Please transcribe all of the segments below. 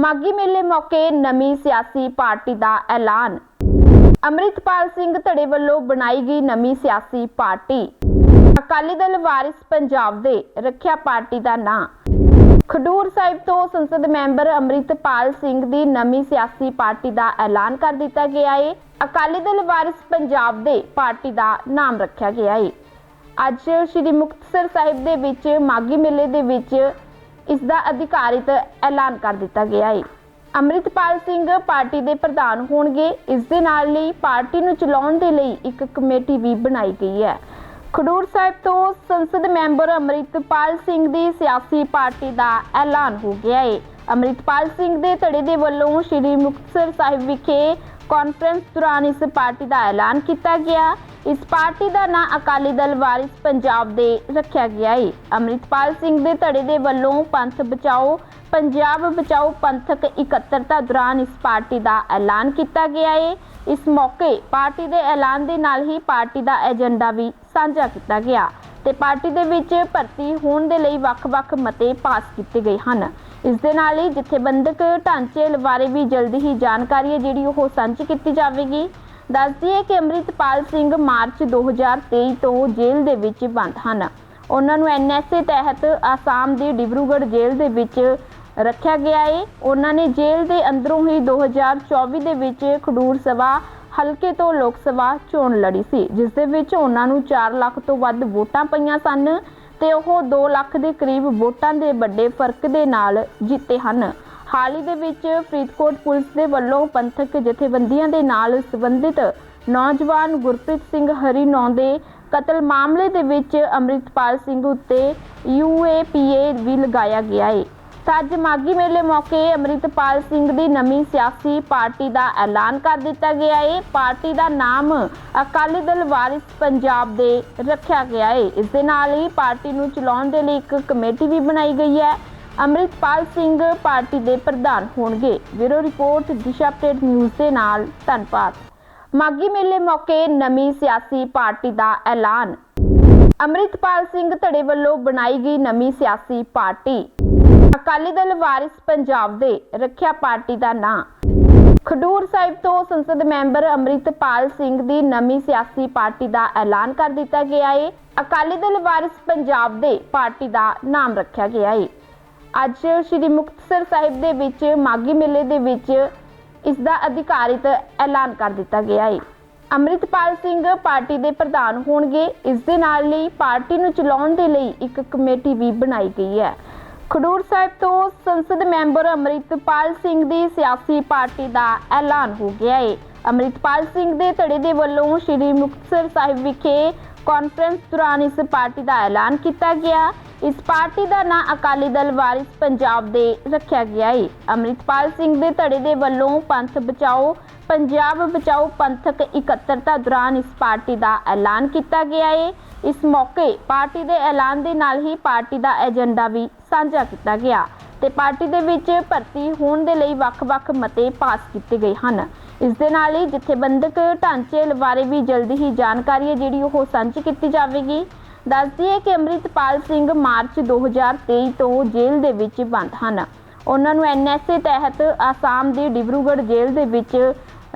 ਮਾਗੀ ਮੇਲੇ ਮੌਕੇ ਨਵੀਂ ਸਿਆਸੀ ਪਾਰਟੀ ਦਾ ਐਲਾਨ। ਅੰਮ੍ਰਿਤਪਾਲ ਸਿੰਘ ਧੜੇ ਵੱਲੋਂ ਬਣਾਈ ਗਈ ਨਵੀਂ ਸਿਆਸੀ ਪਾਰਟੀ। ਅਕਾਲੀ ਦਲ ਵਾਰਿਸ ਪੰਜਾਬ ਦੇ ਰੱਖਿਆ ਪਾਰਟੀ ਦਾ ਨਾਂ। ਖਡੂਰ ਸਾਹਿਬ ਤੋਂ ਸੰਸਦ ਮੈਂਬਰ ਅੰਮ੍ਰਿਤਪਾਲ ਸਿੰਘ ਦੀ ਨਵੀਂ ਸਿਆਸੀ ਪਾਰਟੀ ਦਾ ਐਲਾਨ ਕਰ ਦਿੱਤਾ ਗਿਆ ਹੈ ਅਕਾਲੀ ਦਲ ਵਾਰਿਸ ਪੰਜਾਬ ਦੇ ਪਾਰਟੀ ਦਾ ਨਾਮ ਰੱਖਿਆ ਗਿਆ ਹੈ ਅੱਜ ਸ੍ਰੀ ਮੁਕਤਸਰ ਸਾਹਿਬ ਦੇ ਵਿੱਚ ਮਾਗੀ ਮੇਲੇ ਦੇ ਵਿੱਚ ਇਸ ਦਾ ਅਧਿਕਾਰਿਤ ਐਲਾਨ ਕਰ ਦਿੱਤਾ ਗਿਆ ਹੈ। ਅੰਮ੍ਰਿਤਪਾਲ ਸਿੰਘ ਪਾਰਟੀ ਦੇ ਪ੍ਰਧਾਨ ਹੋਣਗੇ। ਇਸ ਦੇ ਨਾਲ ਲਈ ਪਾਰਟੀ ਨੂੰ ਚਲਾਉਣ ਦੇ ਲਈ ਇੱਕ ਕਮੇਟੀ ਵੀ ਬਣਾਈ ਗਈ ਹੈ। ਖਡੂਰ ਸਾਹਿਬ ਤੋਂ ਸੰਸਦ ਮੈਂਬਰ ਅੰਮ੍ਰਿਤਪਾਲ ਸਿੰਘ ਦੀ ਸਿਆਸੀ ਪਾਰਟੀ ਦਾ ਐਲਾਨ ਹੋ ਗਿਆ ਹੈ। ਅੰਮ੍ਰਿਤਪਾਲ ਸਿੰਘ ਦੇ ਧੜੇ ਦੇ ਵੱਲੋਂ ਸ੍ਰੀ ਮੁਕਤਸਰ ਸਾਹਿਬ ਵਿਖੇ ਕਾਨਫਰੰਸ ਦੌਰਾਨ ਇਸ ਪਾਰਟੀ ਦਾ ਐਲਾਨ ਕੀਤਾ ਗਿਆ। ਇਸ ਪਾਰਟੀ ਦਾ ਨਾਂ ਅਕਾਲੀ ਦਲ ਵਾਰਿਸ ਪੰਜਾਬ ਦੇ ਰੱਖਿਆ ਗਿਆ ਹੈ ਅੰਮ੍ਰਿਤਪਾਲ ਸਿੰਘ ਦੇ ਧੜੇ ਦੇ ਵੱਲੋਂ ਪੰਥ ਬਚਾਓ, ਪੰਜਾਬ ਬਚਾਓ ਪੰਥਕ ਇਕੱਤਰਤਾ ਦੌਰਾਨ ਇਸ ਪਾਰਟੀ ਦਾ ਐਲਾਨ ਕੀਤਾ ਗਿਆ ਹੈ ਇਸ ਮੌਕੇ ਪਾਰਟੀ ਦੇ ਐਲਾਨ ਦੇ ਨਾਲ ਹੀ ਪਾਰਟੀ ਦਾ ਏਜੰਡਾ ਵੀ ਸਾਂਝਾ ਕੀਤਾ ਗਿਆ ਤੇ ਪਾਰਟੀ ਦੇ ਵਿੱਚ ਭਰਤੀ ਹੋਣ ਦੇ ਲਈ ਵੱਖ-ਵੱਖ ਮਤੇ ਪਾਸ ਕੀਤੇ ਗਏ ਹਨ। ਇਸ ਦੇ ਨਾਲ ਹੀ ਜਥੇਬੰਦਕ ਢਾਂਚੇ ਬਾਰੇ ਵੀ ਜਲਦੀ ਹੀ ਜਾਣਕਾਰੀ ਹੈ, ਜਿਹੜੀ ਉਹ ਸਾਂਝੀ ਕੀਤੀ ਜਾਵੇਗੀ। ਦੱਸ ਦਈਏ ਕਿ ਅੰਮ੍ਰਿਤਪਾਲ ਸਿੰਘ ਮਾਰਚ 2023 ਤੋਂ ਜੇਲ੍ਹ ਦੇ ਵਿੱਚ ਬੰਦ ਹਨ। ਉਹਨਾਂ ਨੂੰ ਐਨਐਸਏ ਤਹਿਤ ਆਸਾਮ ਦੇ ਡਿਬਰੂਗੜ੍ਹ ਜੇਲ੍ਹ ਦੇ ਵਿੱਚ ਰੱਖਿਆ ਗਿਆ ਹੈ ਉਹਨਾਂ ਨੇ ਜੇਲ੍ਹ ਦੇ ਅੰਦਰੋਂ ਹੀ 2024 ਦੇ ਵਿੱਚ ਖਡੂਰ ਸਭਾ ਹਲਕੇ ਤੋਂ ਲੋਕ ਸਭਾ ਚੋਣ ਲੜੀ ਸੀ, ਜਿਸ ਦੇ ਵਿੱਚ ਉਹਨਾਂ ਨੂੰ 4 ਲੱਖ ਤੋਂ ਵੱਧ ਵੋਟਾਂ ਪਈਆਂ ਸਨ ਤੇ ਉਹ 2 ਲੱਖ ਦੇ ਕਰੀਬ ਵੋਟਾਂ ਦੇ ਵੱਡੇ ਫ਼ਰਕ ਦੇ ਨਾਲ ਜਿੱਤੇ ਹਨ। ਹਾਲ ਹੀ ਦੇ ਵਿੱਚ ਫਰੀਦਕੋਟ ਪੁਲਿਸ ਦੇ ਵੱਲੋਂ ਪੰਥਕ ਜਥੇਬੰਦੀਆਂ ਦੇ ਨਾਲ ਸੰਬੰਧਿਤ ਨੌਜਵਾਨ ਗੁਰਪ੍ਰੀਤ ਸਿੰਘ ਹਰੀ ਨੌਂ ਦੇ ਕਤਲ ਮਾਮਲੇ ਦੇ ਵਿੱਚ ਅੰਮ੍ਰਿਤਪਾਲ ਸਿੰਘ ਉੱਤੇ ਯੂਏਪੀਏ ਵੀ ਲਗਾਇਆ ਗਿਆ ਹੈ ਤਾਂ ਅੱਜ ਮਾਗੀ ਮੇਲੇ ਮੌਕੇ ਅੰਮ੍ਰਿਤਪਾਲ ਸਿੰਘ ਦੀ ਨਵੀਂ ਸਿਆਸੀ ਪਾਰਟੀ ਦਾ ਐਲਾਨ ਕਰ ਦਿੱਤਾ ਗਿਆ ਹੈ ਪਾਰਟੀ ਦਾ ਨਾਮ ਅਕਾਲੀ ਦਲ ਵਾਰਿਸ ਪੰਜਾਬ ਦੇ ਰੱਖਿਆ ਗਿਆ ਹੈ ਇਸ ਦੇ ਨਾਲ ਹੀ ਪਾਰਟੀ ਨੂੰ ਚਲਾਉਣ ਦੇ ਲਈ ਇੱਕ ਕਮੇਟੀ ਵੀ ਬਣਾਈ ਗਈ ਹੈ। ਅੰਮ੍ਰਿਤਪਾਲ ਸਿੰਘ ਪਾਰਟੀ ਦੇ ਪ੍ਰਧਾਨ ਹੋਣਗੇ। Bureau report, Disha update news ਦੇ ਨਾਲ ਧੰਨਵਾਦ। ਮਾਗੀ ਮੇਲੇ ਮੌਕੇ ਨਵੀਂ ਸਿਆਸੀ ਪਾਰਟੀ ਦਾ ਐਲਾਨ। ਅੰਮ੍ਰਿਤਪਾਲ ਸਿੰਘ ਧੜੇ ਵੱਲੋਂ ਬਣਾਈ ਗਈ ਨਵੀਂ ਸਿਆਸੀ ਪਾਰਟੀ। ਅਕਾਲੀ ਦਲ ਵਾਰਿਸ ਪੰਜਾਬ ਦੇ ਰੱਖਿਆ ਪਾਰਟੀ ਦਾ ਨਾਂ। ਖਡੂਰ ਸਾਹਿਬ ਤੋਂ ਸੰਸਦ ਮੈਂਬਰ ਅੰਮ੍ਰਿਤਪਾਲ ਸਿੰਘ ਦੀ ਨਵੀਂ ਸਿਆਸੀ ਪਾਰਟੀ ਦਾ ਐਲਾਨ ਕਰ ਦਿੱਤਾ ਗਿਆ ਹੈ ਅਕਾਲੀ ਦਲ ਵਾਰਿਸ ਪੰਜਾਬ ਦੇ ਪਾਰਟੀ ਦਾ ਨਾਮ ਰੱਖਿਆ ਗਿਆ ਹੈ ਅੱਜ ਸ੍ਰੀ ਮੁਕਤਸਰ ਸਾਹਿਬ ਦੇ ਵਿੱਚ ਮਾਗੀ ਮੇਲੇ ਦੇ ਵਿੱਚ ਇਸ ਦਾ ਅਧਿਕਾਰਿਤ ਐਲਾਨ ਕਰ ਦਿੱਤਾ ਗਿਆ ਹੈ ਅੰਮ੍ਰਿਤਪਾਲ ਸਿੰਘ ਪਾਰਟੀ ਦੇ ਪ੍ਰਧਾਨ ਹੋਣਗੇ। ਇਸ ਦੇ ਨਾਲ ਲਈ ਪਾਰਟੀ ਨੂੰ ਚਲਾਉਣ ਦੇ ਲਈ ਇੱਕ ਕਮੇਟੀ ਵੀ ਬਣਾਈ ਗਈ ਹੈ। ਖਡੂਰ ਸਾਹਿਬ ਤੋਂ ਸੰਸਦ ਮੈਂਬਰ ਅੰਮ੍ਰਿਤਪਾਲ ਸਿੰਘ ਦੀ ਸਿਆਸੀ ਪਾਰਟੀ ਦਾ ਐਲਾਨ ਹੋ ਗਿਆ ਹੈ ਅੰਮ੍ਰਿਤਪਾਲ ਸਿੰਘ ਦੇ ਧੜੇ ਦੇ ਵੱਲੋਂ ਸ੍ਰੀ ਮੁਕਤਸਰ ਸਾਹਿਬ ਵਿਖੇ ਕਾਨਫਰੰਸ ਦੌਰਾਨ ਇਸ ਪਾਰਟੀ ਦਾ ਐਲਾਨ ਕੀਤਾ ਗਿਆ। ਇਸ ਪਾਰਟੀ ਦਾ ਨਾਂ ਅਕਾਲੀ ਦਲ ਵਾਰਿਸ ਪੰਜਾਬ ਦੇ ਰੱਖਿਆ ਗਿਆ ਹੈ ਅੰਮ੍ਰਿਤਪਾਲ ਸਿੰਘ ਦੇ ਧੜੇ ਦੇ ਵੱਲੋਂ ਪੰਥ ਬਚਾਓ, ਪੰਜਾਬ ਬਚਾਓ ਪੰਥਕ ਇਕੱਤਰਤਾ ਦੌਰਾਨ ਇਸ ਪਾਰਟੀ ਦਾ ਐਲਾਨ ਕੀਤਾ ਗਿਆ ਹੈ ਇਸ ਮੌਕੇ ਪਾਰਟੀ ਦੇ ਐਲਾਨ ਦੇ ਨਾਲ ਹੀ ਪਾਰਟੀ ਦਾ ਏਜੰਡਾ ਵੀ ਸਾਂਝਾ ਕੀਤਾ ਗਿਆ ਤੇ ਪਾਰਟੀ ਦੇ ਵਿੱਚ ਭਰਤੀ ਹੋਣ ਦੇ ਲਈ ਵੱਖ-ਵੱਖ ਮਤੇ ਪਾਸ ਕੀਤੇ ਗਏ ਹਨ। ਇਸ ਦੇ ਨਾਲ ਹੀ ਜਥੇਬੰਦਕ ਢਾਂਚੇ ਬਾਰੇ ਵੀ ਜਲਦੀ ਹੀ ਜਾਣਕਾਰੀ ਹੈ ਜਿਹੜੀ ਉਹ ਸਾਂਝੀ ਕੀਤੀ ਜਾਵੇਗੀ। ਦੱਸ ਦਈਏ ਕਿ ਅੰਮ੍ਰਿਤਪਾਲ ਸਿੰਘ ਮਾਰਚ 2023 ਤੋਂ ਜੇਲ੍ਹ ਦੇ ਵਿੱਚ ਬੰਦ ਹਨ। ਉਹਨਾਂ ਨੂੰ ਐਨਐਸਏ ਤਹਿਤ ਆਸਾਮ ਦੀ ਡਿਬਰੂਗੜ੍ਹ ਜੇਲ੍ਹ ਦੇ ਵਿੱਚ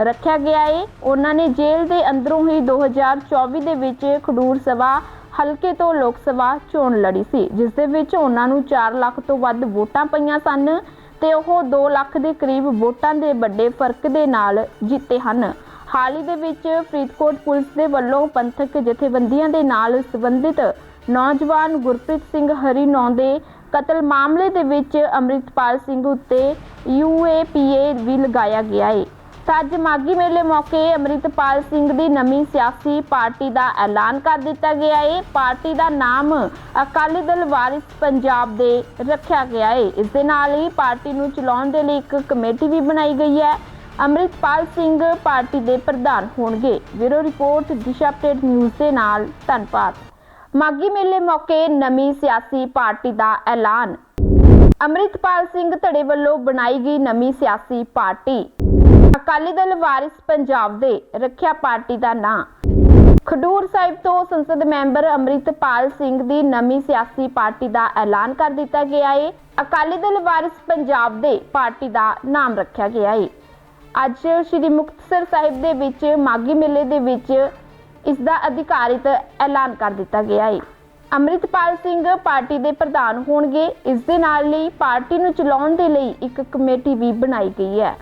ਰੱਖਿਆ ਗਿਆ ਹੈ ਉਹਨਾਂ ਨੇ ਜੇਲ੍ਹ ਦੇ ਅੰਦਰੋਂ ਹੀ 2024 ਦੇ ਵਿੱਚ ਖਡੂਰ ਸਭਾ ਹਲਕੇ ਤੋਂ ਲੋਕ ਸਭਾ ਚੋਣ ਲੜੀ ਸੀ, ਜਿਸ ਦੇ ਵਿੱਚ ਉਹਨਾਂ ਨੂੰ 4 ਲੱਖ ਤੋਂ ਵੱਧ ਵੋਟਾਂ ਪਈਆਂ ਸਨ ਤੇ ਉਹ 2 ਲੱਖ ਦੇ ਕਰੀਬ ਵੋਟਾਂ ਦੇ ਵੱਡੇ ਫ਼ਰਕ ਦੇ ਨਾਲ ਜਿੱਤੇ ਹਨ। ਹਾਲ ਹੀ ਦੇ ਵਿੱਚ ਫਰੀਦਕੋਟ ਪੁਲਿਸ ਦੇ ਵੱਲੋਂ ਪੰਥਕ ਜਥੇਬੰਦੀਆਂ ਦੇ ਨਾਲ ਸੰਬੰਧਿਤ ਨੌਜਵਾਨ ਗੁਰਪ੍ਰੀਤ ਸਿੰਘ ਹਰੀ ਨੌਂ ਦੇ ਕਤਲ ਮਾਮਲੇ ਦੇ ਵਿੱਚ ਅੰਮ੍ਰਿਤਪਾਲ ਸਿੰਘ ਉੱਤੇ ਯੂਏਪੀਏ ਵੀ ਲਗਾਇਆ ਗਿਆ ਹੈ ਤਾਂ ਅੱਜ ਮਾਗੀ ਮੇਲੇ ਮੌਕੇ ਅੰਮ੍ਰਿਤਪਾਲ ਸਿੰਘ ਦੀ ਨਵੀਂ ਸਿਆਸੀ ਪਾਰਟੀ ਦਾ ਐਲਾਨ ਕਰ ਦਿੱਤਾ ਗਿਆ ਹੈ ਪਾਰਟੀ ਦਾ ਨਾਮ ਅਕਾਲੀ ਦਲ ਵਾਰਿਸ ਪੰਜਾਬ ਦੇ ਰੱਖਿਆ ਗਿਆ ਹੈ ਇਸ ਦੇ ਨਾਲ ਹੀ ਪਾਰਟੀ ਨੂੰ ਚਲਾਉਣ ਦੇ ਲਈ ਇੱਕ ਕਮੇਟੀ ਵੀ ਬਣਾਈ ਗਈ ਹੈ। ਅੰਮ੍ਰਿਤਪਾਲ ਸਿੰਘ ਪਾਰਟੀ ਦੇ ਪ੍ਰਧਾਨ ਹੋਣਗੇ। Bureau report, Disha update news ਦੇ ਨਾਲ ਧੰਨਵਾਦ ਮਾਗੀ ਮੇਲੇ ਮੌਕੇ ਨਵੀਂ ਸਿਆਸੀ ਪਾਰਟੀ ਦਾ ਐਲਾਨ। ਅੰਮ੍ਰਿਤਪਾਲ ਸਿੰਘ ਧੜੇ ਵੱਲੋਂ ਬਣਾਈ ਗਈ ਨਵੀਂ ਸਿਆਸੀ ਪਾਰਟੀ। ਅਕਾਲੀ ਦਲ ਵਾਰਿਸ ਪੰਜਾਬ ਦੇ, ਰੱਖਿਆ ਪਾਰਟੀ ਦਾ ਨਾਂ। ਖਡੂਰ ਸਾਹਿਬ ਤੋਂ ਸੰਸਦ ਮੈਂਬਰ ਅੰਮ੍ਰਿਤਪਾਲ ਸਿੰਘ ਦੀ ਨਵੀਂ ਸਿਆਸੀ ਪਾਰਟੀ ਦਾ ਐਲਾਨ ਕਰ ਦਿੱਤਾ ਗਿਆ ਹੈ ਅਕਾਲੀ ਦਲ ਵਾਰਿਸ ਪੰਜਾਬ ਦੇ ਪਾਰਟੀ ਦਾ ਨਾਮ ਰੱਖਿਆ ਗਿਆ ਹੈ ਅੱਜ ਸ੍ਰੀ ਮੁਕਤਸਰ ਸਾਹਿਬ ਦੇ ਵਿੱਚ ਮਾਗੀ ਮੇਲੇ ਦੇ ਵਿੱਚ ਇਸ ਦਾ ਅਧਿਕਾਰਿਤ ਐਲਾਨ ਕਰ ਦਿੱਤਾ ਗਿਆ ਹੈ ਅੰਮ੍ਰਿਤਪਾਲ ਸਿੰਘ ਪਾਰਟੀ ਦੇ ਪ੍ਰਧਾਨ ਹੋਣਗੇ। ਇਸ ਦੇ ਨਾਲ ਲਈ ਪਾਰਟੀ ਨੂੰ ਚਲਾਉਣ ਦੇ ਲਈ ਇੱਕ ਕਮੇਟੀ ਵੀ ਬਣਾਈ ਗਈ ਹੈ।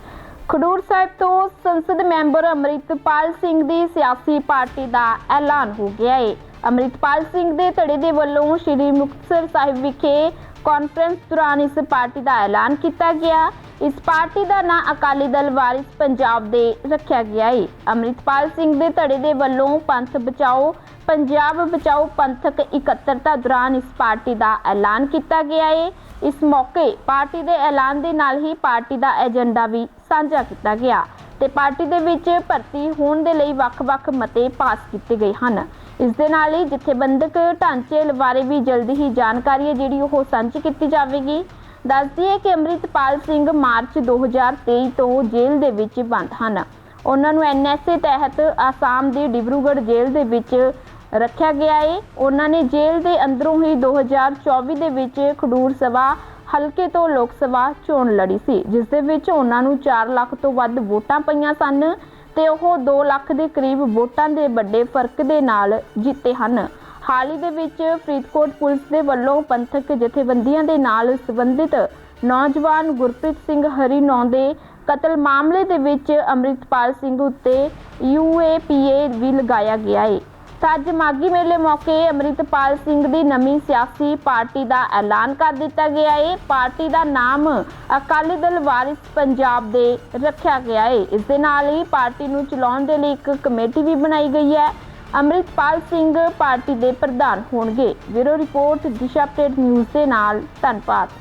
ਖਡੂਰ ਸਾਹਿਬ ਤੋਂ ਸੰਸਦ ਮੈਂਬਰ ਅੰਮ੍ਰਿਤਪਾਲ ਸਿੰਘ ਦੀ ਸਿਆਸੀ ਪਾਰਟੀ ਦਾ ਐਲਾਨ ਹੋ ਗਿਆ ਹੈ ਅੰਮ੍ਰਿਤਪਾਲ ਸਿੰਘ ਦੇ ਧੜੇ ਦੇ ਵੱਲੋਂ ਸ੍ਰੀ ਮੁਕਤਸਰ ਸਾਹਿਬ ਵਿਖੇ ਕਾਨਫਰੰਸ ਦੌਰਾਨ ਇਸ ਪਾਰਟੀ ਦਾ ਐਲਾਨ ਕੀਤਾ ਗਿਆ। ਇਸ ਪਾਰਟੀ ਦਾ ਨਾਂ ਅਕਾਲੀ ਦਲ ਵਾਰਿਸ ਪੰਜਾਬ ਦੇ ਰੱਖਿਆ ਗਿਆ ਹੈ ਅੰਮ੍ਰਿਤਪਾਲ ਸਿੰਘ ਦੇ ਧੜੇ ਦੇ ਵੱਲੋਂ ਪੰਥ ਬਚਾਓ, ਪੰਜਾਬ ਬਚਾਓ ਪੰਥਕ ਇਕੱਤਰਤਾ ਦੌਰਾਨ ਇਸ ਪਾਰਟੀ ਦਾ ਐਲਾਨ ਕੀਤਾ ਗਿਆ ਹੈ ਇਸ ਮੌਕੇ ਪਾਰਟੀ ਦੇ ਐਲਾਨ ਦੇ ਨਾਲ ਹੀ ਪਾਰਟੀ ਦਾ ਏਜੰਡਾ ਵੀ ਸਾਂਝਾ ਕੀਤਾ ਗਿਆ ਤੇ ਪਾਰਟੀ ਦੇ ਵਿੱਚ ਭਰਤੀ ਹੋਣ ਦੇ ਲਈ ਵੱਖ-ਵੱਖ ਮਤੇ ਪਾਸ ਕੀਤੇ ਗਏ ਹਨ। ਇਸ ਦੇ ਨਾਲ ਹੀ ਜਥੇਬੰਦਕ ਢਾਂਚੇ ਬਾਰੇ ਵੀ ਜਲਦੀ ਹੀ ਜਾਣਕਾਰੀ ਹੈ ਜਿਹੜੀ ਉਹ ਸਾਂਝੀ ਕੀਤੀ ਜਾਵੇਗੀ। ਦੱਸਦੀ ਹੈ ਕਿ ਅੰਮ੍ਰਿਤਪਾਲ ਸਿੰਘ ਮਾਰਚ 2023 ਤੋਂ ਜੇਲ੍ਹ ਦੇ ਵਿੱਚ ਬੰਦ ਹਨ। ਉਹਨਾਂ ਨੂੰ ਐਨਐਸਏ ਤਹਿਤ ਆਸਾਮ ਦੀ ਡਿਬਰੂਗੜ੍ਹ ਜੇਲ੍ਹ ਦੇ ਵਿੱਚ ਰੱਖਿਆ ਗਿਆ ਹੈ ਉਹਨਾਂ ਨੇ ਜੇਲ੍ਹ ਦੇ ਅੰਦਰੋਂ ਹੀ 2024 ਦੇ ਵਿੱਚ ਖਡੂਰ ਸਭਾ ਹਲਕੇ ਤੋਂ ਲੋਕ ਸਭਾ ਚੋਣ ਲੜੀ ਸੀ, ਜਿਸ ਦੇ ਵਿੱਚ ਉਹਨਾਂ ਨੂੰ 4 ਲੱਖ ਤੋਂ ਵੱਧ ਵੋਟਾਂ ਪਈਆਂ ਸਨ ਤੇ ਉਹ 2 ਲੱਖ ਦੇ ਕਰੀਬ ਵੋਟਾਂ ਦੇ ਵੱਡੇ ਫ਼ਰਕ ਦੇ ਨਾਲ ਜਿੱਤੇ ਹਨ। ਹਾਲ ਹੀ ਦੇ ਵਿੱਚ ਫਰੀਦਕੋਟ ਪੁਲਿਸ ਦੇ ਵੱਲੋਂ ਪੰਥਕ ਜਥੇਬੰਦੀਆਂ ਦੇ ਨਾਲ ਸੰਬੰਧਿਤ ਨੌਜਵਾਨ ਗੁਰਪ੍ਰੀਤ ਸਿੰਘ ਹਰੀ ਨੌਂ ਦੇ ਕਤਲ ਮਾਮਲੇ ਦੇ ਵਿੱਚ ਅੰਮ੍ਰਿਤਪਾਲ ਸਿੰਘ ਉੱਤੇ ਯੂਏਪੀਏ ਵੀ ਲਗਾਇਆ ਗਿਆ ਹੈ ਤਾਂ ਅੱਜ ਮਾਗੀ ਮੇਲੇ ਮੌਕੇ ਅੰਮ੍ਰਿਤਪਾਲ ਸਿੰਘ ਦੀ ਨਵੀਂ ਸਿਆਸੀ ਪਾਰਟੀ ਦਾ ਐਲਾਨ ਕਰ ਦਿੱਤਾ ਗਿਆ ਹੈ ਪਾਰਟੀ ਦਾ ਨਾਮ ਅਕਾਲੀ ਦਲ ਵਾਰਿਸ ਪੰਜਾਬ ਦੇ ਰੱਖਿਆ ਗਿਆ ਹੈ ਇਸ ਦੇ ਨਾਲ ਹੀ ਪਾਰਟੀ ਨੂੰ ਚਲਾਉਣ ਦੇ ਲਈ ਇੱਕ ਕਮੇਟੀ ਵੀ ਬਣਾਈ ਗਈ ਹੈ। ਅੰਮ੍ਰਿਤਪਾਲ ਸਿੰਘ ਪਾਰਟੀ ਦੇ ਪ੍ਰਧਾਨ ਹੋਣਗੇ। Bureau report Disha update news ਦੇ ਨਾਲ ਧੰਨਵਾਦ।